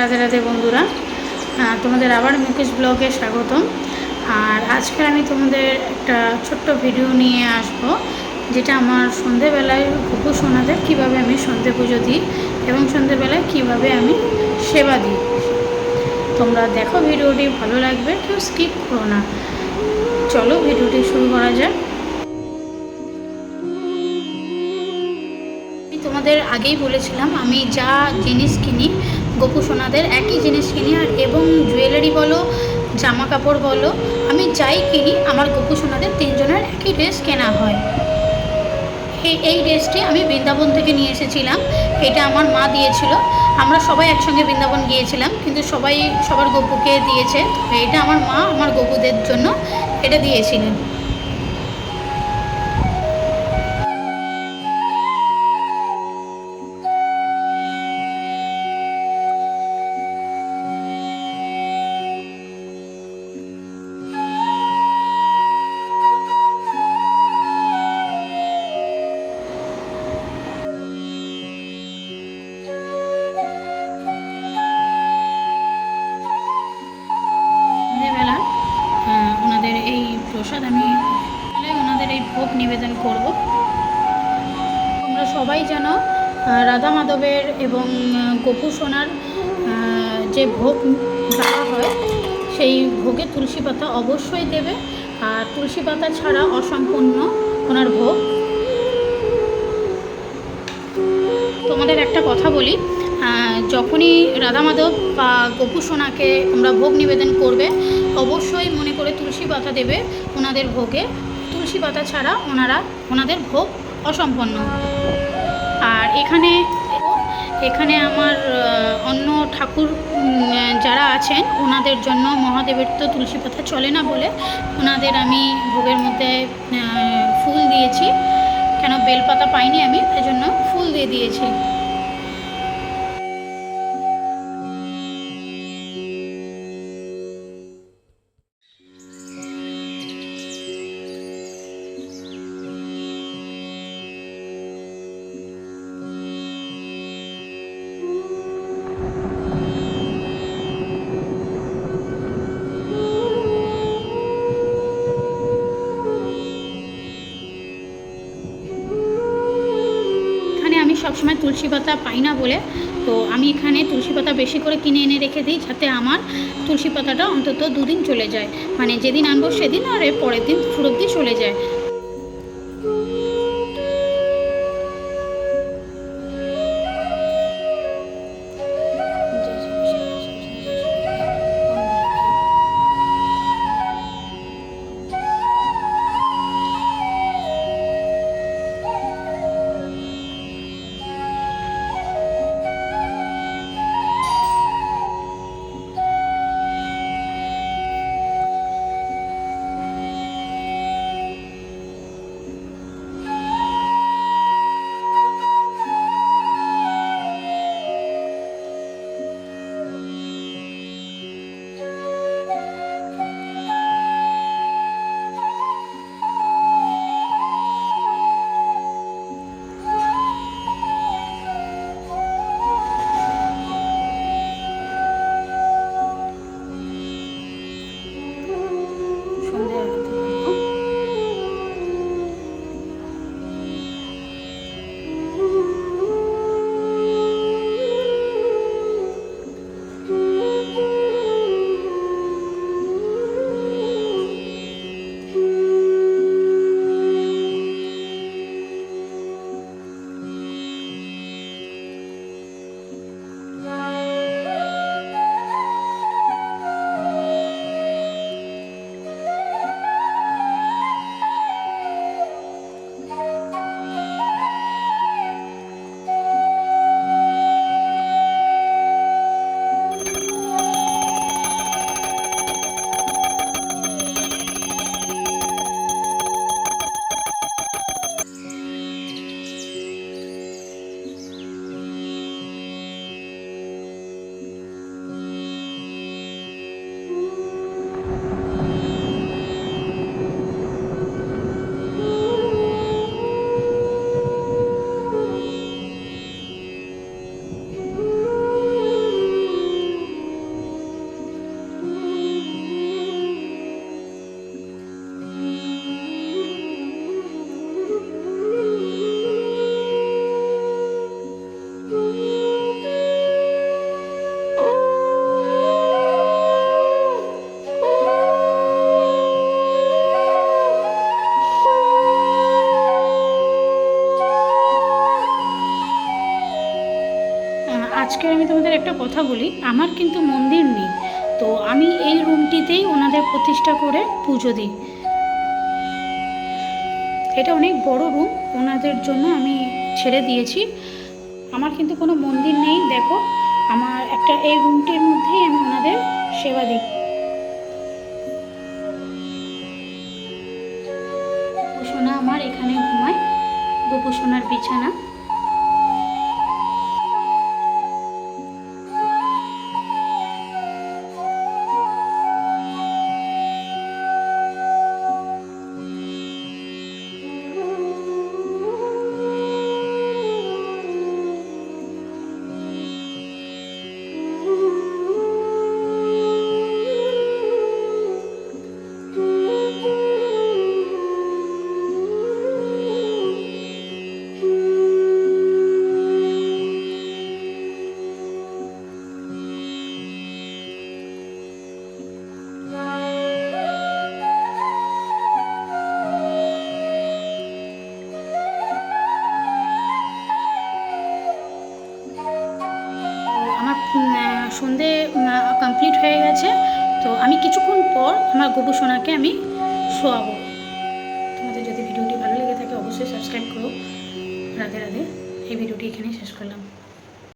রাধে রাধে বন্ধুরা তোমাদের আবার মুকেশ ব্লগে স্বাগতম। আর আজকে আমি তোমাদের একটা ছোট্ট ভিডিও নিয়ে আসব, যেটা আমার সন্ধেবেলায় ঘুঘু সোনাদের কীভাবে আমি সন্ধে পুজো দিই এবং সন্ধেবেলায় কীভাবে আমি সেবা দিই। তোমরা দেখো ভিডিওটি, ভালো লাগবে, কেউ স্কিপ করো না। চলো ভিডিওটি শুরু করা যাক। আমি তোমাদের আগেই বলেছিলাম, আমি যা জিনিস কিনি গোপু সোনাদের একই জিনিস কিনি, আর এবং জুয়েলারি বলো জামা কাপড় বলো, আমি যাই কিনি, আমার গোপু সোনাদের তিনজনের একই ড্রেস কেনা হয়। এই ড্রেসটি আমি বৃন্দাবন থেকে নিয়ে এসেছিলাম। এটা আমার মা দিয়েছিল। আমরা সবাই একসঙ্গে বৃন্দাবন গিয়েছিলাম, কিন্তু সবাই, সবার গপুকে দিয়েছে। এটা আমার মা, আমার গপুদের জন্য এটা দিয়েছিলেন। প্রসাদ আমি ওনাদের এই ভোগ নিবেদন করব। তোমরা সবাই আহ, রাধা মাধবের এবং গোপু সোনার যে ভোগ দেওয়া হয় সেই ভোগে তুলসী পাতা অবশ্যই দেবে। আর তুলসী পাতা ছাড়া অসম্পূর্ণ ওনার ভোগ। তোমাদের একটা কথা বলি যখনই রাধা মাধব বা গোপু সোনাকে তোমরা ভোগ নিবেদন করবে, অবশ্যই মনে করে তুলসী পাতা দেবে ওনাদের ভোগে। তুলসী পাতা ছাড়া ওনারা, ওনাদের ভোগ অসম্পন্ন। আর এখানে এখানে আমার অন্য ঠাকুর যারা আছেন, ওনাদের জন্য মহাদেবের তো তুলসী পাতা চলে না বলে, ওনাদের আমি ভোগের মধ্যে ফুল দিয়েছি। কেন বেলপাতা পাইনি আমি এজন্য ফুল দিয়ে দিয়েছি। সবসময় তুলসী পাতা পাই না বলে। তো আমি এখানে তুলসী পাতা বেশি করে কিনে এনে রেখে দিই যাতে আমার তুলসী পাতাটা অন্তত দুদিন চলে যায়। মানে যেদিন আনব সেদিন আর এর পরের দিন ফুরত দিয়ে চলে যায়। একটা কথা বলি, আমার কিন্তু মন্দির নেই। তো আমি এই রুমটিতেই ওনাদের প্রতিষ্ঠা করে পুজো দিই। এটা অনেক বড় রুম ওনাদের জন্য আমি ছেড়ে দিয়েছি। আমার কিন্তু কোনো মন্দির নেই, দেখো। আমার একটা এই রুমটির মধ্যেই আমি ওনাদের সেবা দিই। সোনা আমার এখানে ঘুমায়। গোপু সোনার বিছানা। কমপ্লিট হয়ে গেছে। তো আমি কিছুক্ষণ পর আমার গবু সোনাকে আমি শোয়াবো। তোমাদের যদি ভিডিওটি ভালো লেগে থাকে, অবশ্যই সাবস্ক্রাইব করো। রাধে রাধে। এই ভিডিওটি এখানেই শেষ করলাম।